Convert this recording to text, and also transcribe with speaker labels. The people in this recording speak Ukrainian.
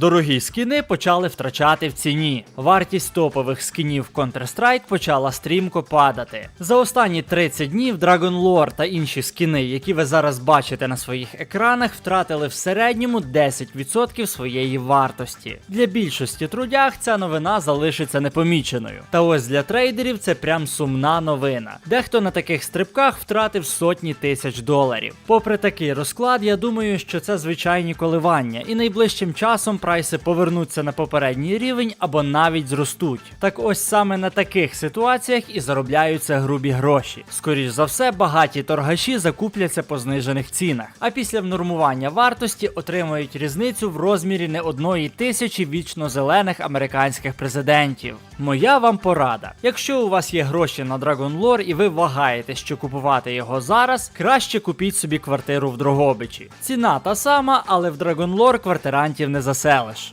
Speaker 1: Дорогі скіни почали втрачати в ціні. Вартість топових скінів Counter-Strike почала стрімко падати. За останні 30 днів Dragon Lore та інші скіни, які ви зараз бачите на своїх екранах, втратили в середньому 10% своєї вартості. Для більшості трудях ця новина залишиться непоміченою. Та ось для трейдерів це прям сумна новина. Дехто на таких стрибках втратив сотні тисяч доларів. Попри такий розклад, я думаю, що це звичайні коливання, і найближчим часом прайси повернуться на попередній рівень або навіть зростуть. Так ось саме на таких ситуаціях і заробляються грубі гроші. Скоріш за все, багаті торгаші закупляться по знижених цінах, а після внормування вартості отримують різницю в розмірі не одної тисячі вічно зелених американських президентів. Моя вам порада. Якщо у вас є гроші на Dragon Lore і ви вагаєте, що купувати його зараз, краще купіть собі квартиру в Дрогобичі. Ціна та сама, але в Dragon Lore квартирантів не заселиш.